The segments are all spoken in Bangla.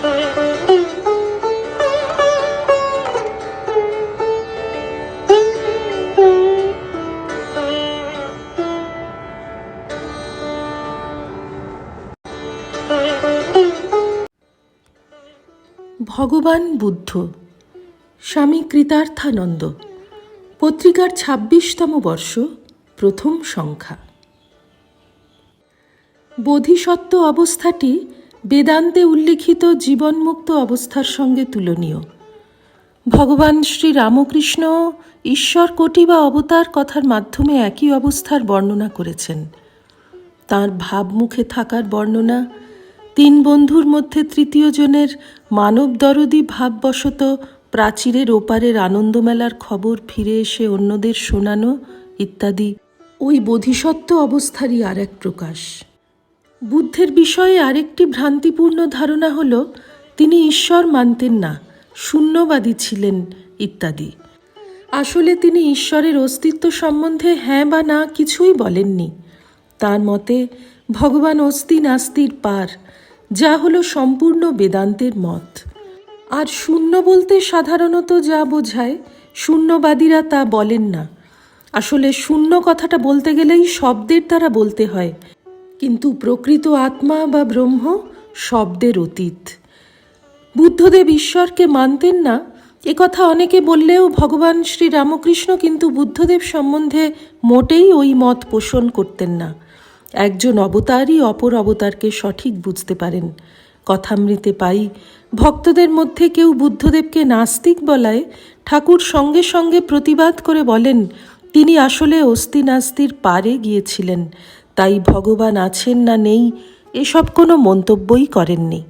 ভগবান বুদ্ধ স্বামী কৃতার্থানন্দ পত্রিকার ছাব্বিশতম বর্ষ প্রথম সংখ্যা। বোধিসত্ত্ব অবস্থাটি বেদান্তে উল্লিখিত জীবনমুক্ত অবস্থার সঙ্গে তুলনীয়। ভগবান শ্রী রামকৃষ্ণ ঈশ্বর কোটি বা অবতার কথার মাধ্যমে একই অবস্থার বর্ণনা করেছেন। তার ভাবমুখে থাকার বর্ণনা, তিন বন্ধুর মধ্যে তৃতীয় জনের মানব দরদি ভাববশত প্রাচীরের ওপারের আনন্দমেলার খবর ফিরে এসে অন্যদের শোনানো ইত্যাদি, ওই বোধিসত্ত্ব অবস্থারই আর এক প্রকাশ। বুদ্ধের বিষয়ে আরেকটি ভ্রান্তিপূর্ণ ধারণা হল, তিনি ঈশ্বর মানতেন না, শূন্যবাদী ছিলেন, ইত্যাদি। আসলে তিনি ঈশ্বরের অস্তিত্ব সম্বন্ধে হ্যাঁ বা না কিছুই বলেননি। তার মতে, ভগবান অস্তি নাস্তির পার, যা হলো সম্পূর্ণ বেদান্তের মত। আর শূন্য বলতে সাধারণত যা বোঝায়, শূন্যবাদীরা তা বলেন না। আসলে শূন্য কথাটা বলতে গেলেই শব্দের দ্বারা বলতে হয়। কিন্তু প্রকৃত আত্মা বা ব্রহ্ম শব্দের অতীত। বুদ্ধদেব ঈশ্বরকে মানতেন না। কথা অনেকে বললেও ভগবান শ্রী রামকৃষ্ণ কিন্তু বুদ্ধদেব সম্বন্ধে মোটেই ওই মত পোষণ করতেন না। একজন অবতারই অপর অবতারকে সঠিক বুঝতে পারেন। কথামৃতে পাই, ভক্তদের মধ্যে কেউ বুদ্ধদেবকে নাস্তিক বলায় ঠাকুর সঙ্গে সঙ্গে প্রতিবাদ করে বলেন, তিনি আসলে অস্তি নাস্তির পারে গিয়েছিলেন। তাই ভগবান আছেন না নেই, এসব কোনো মন্তব্যই করেননি।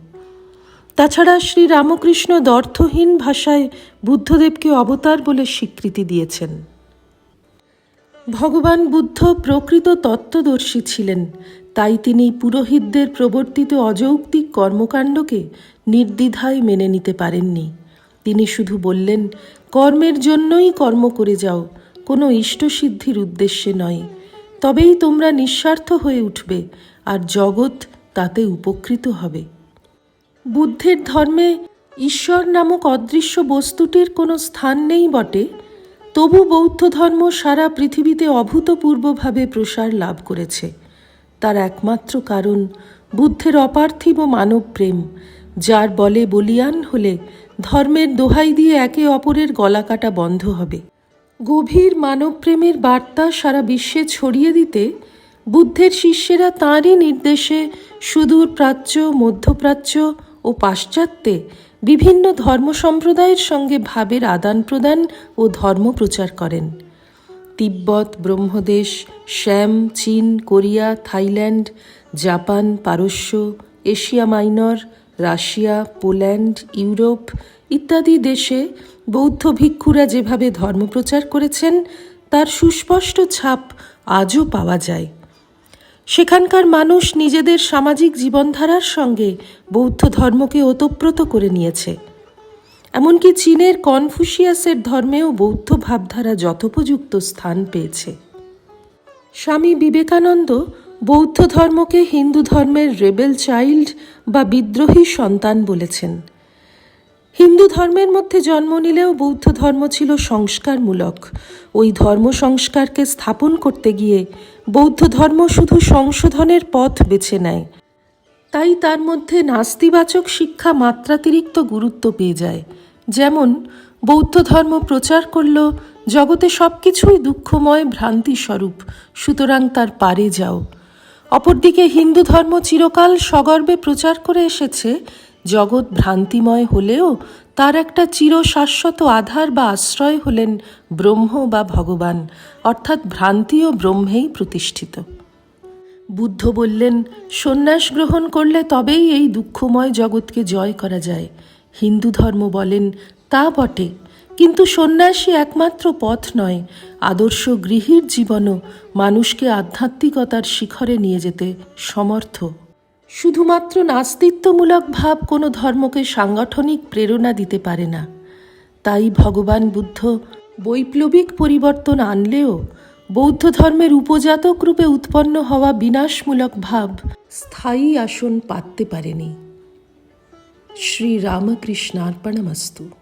তাছাড়া শ্রী রামকৃষ্ণ দর্থহীন ভাষায় বুদ্ধদেবকে অবতার বলে স্বীকৃতি দিয়েছেন। ভগবান বুদ্ধ প্রকৃত তত্ত্বদর্শী ছিলেন, তাই তিনি পুরোহিতদের প্রবর্তিত অযৌক্তিক কর্মকাণ্ডকে নির্দ্বিধায় মেনে নিতে পারেননি। তিনি শুধু বললেন, কর্মের জন্যই কর্ম করে যাও, কোনো ইষ্টসিদ্ধির উদ্দেশ্যে নয়। তবেই তোমরা নিঃস্বার্থ হয়ে উঠবে, আর জগৎ তাতে উপকৃত হবে। বুদ্ধের ধর্মে ঈশ্বর নামক অদৃশ্য বস্তুটির কোনো স্থান নেই বটে, তবু বৌদ্ধ ধর্ম সারা পৃথিবীতে অভূতপূর্বভাবে প্রসার লাভ করেছে। তার একমাত্র কারণ বুদ্ধের অপার্থিব মানব প্রেম, যার বলে বলিয়ান হলে ধর্মের দোহাই দিয়ে একে অপরের গলা কাটা বন্ধ হবে। গভীর মানবপ্রেমের বার্তা সারা বিশ্বে ছড়িয়ে দিতে বুদ্ধের শিষ্যেরা তাঁরই নির্দেশে সুদূর প্রাচ্য, মধ্যপ্রাচ্য ও পাশ্চাত্যে বিভিন্ন ধর্ম সম্প্রদায়ের সঙ্গে ভাবের আদান প্রদান ও ধর্ম প্রচার করেন। তিব্বত, ব্রহ্মদেশ, শ্যাম, চীন, কোরিয়া, থাইল্যান্ড, জাপান, পারস্য, Asia Minor, Russia, Poland, Europe ইত্যাদি দেশে বৌদ্ধ ভিক্ষুরা যেভাবে ধর্মপ্রচার করেছেন, তার সুস্পষ্ট ছাপ আজও পাওয়া যায়। সেখানকার মানুষ নিজেদের সামাজিক জীবনধারার সঙ্গে বৌদ্ধ ধর্মকে ওতপ্রোত করে নিয়েছে। এমনকি চীনের কনফুসিয়াসের ধর্মেও বৌদ্ধ ভাবধারা যথোপযুক্ত স্থান পেয়েছে। স্বামী বিবেকানন্দ বৌদ্ধ ধর্মকে হিন্দু ধর্মের রেবেল চাইল্ড বা বিদ্রোহী সন্তান বলেছেন। হিন্দু ধর্মের মধ্যে জন্ম নিলেও বৌদ্ধ ধর্ম ছিল সংস্কারমূলক। ওই ধর্ম সংস্কারকে স্থাপন করতে গিয়ে বৌদ্ধ ধর্ম শুধু সংশোধনের পথ বেছে নেয়। তাই তার মধ্যে নাস্তিবাচক শিক্ষা মাত্রাতিরিক্ত গুরুত্ব পেয়ে যায়। যেমন, বৌদ্ধ ধর্ম প্রচার করল, জগতে সব কিছুই দুঃখময় ভ্রান্তি স্বরূপ সুতরাং তার পারে যাও। অপরদিকে হিন্দু ধর্ম চিরকাল সগর্বে প্রচার করে এসেছে জগৎ ভ্রান্তিময় হলেও তার একটা চির শাশ্বত আধার বা আশ্রয় হলেন ব্রহ্ম বা ভগবান, অর্থাৎ ভ্রান্তি ও ব্রহ্মেই প্রতিষ্ঠিত। বুদ্ধ বললেন, সন্ন্যাস গ্রহণ করলে তবেই এই দুঃখময় জগৎকে জয় করা যায়। হিন্দু ধর্ম বলেন, তা বটে। কিন্তু সন্ন্যাসী একমাত্র পথ নয়, আদর্শ গৃহীর জীবনও মানুষকে আধ্যাত্মিকতার শিখরে নিয়ে যেতে সমর্থ। শুধুমাত্র নাস্তিত্বমূলক ভাব কোনো ধর্মকে সাংগঠনিক প্রেরণা দিতে পারে না। তাই ভগবান বুদ্ধ বৈপ্লবিক পরিবর্তন আনলেও বৌদ্ধ ধর্মের উপজাতক রূপে উৎপন্ন হওয়া বিনাশমূলক ভাব স্থায়ী আসন পাততে পারেনি। শ্রীরামকৃষ্ণার্পণমস্তু।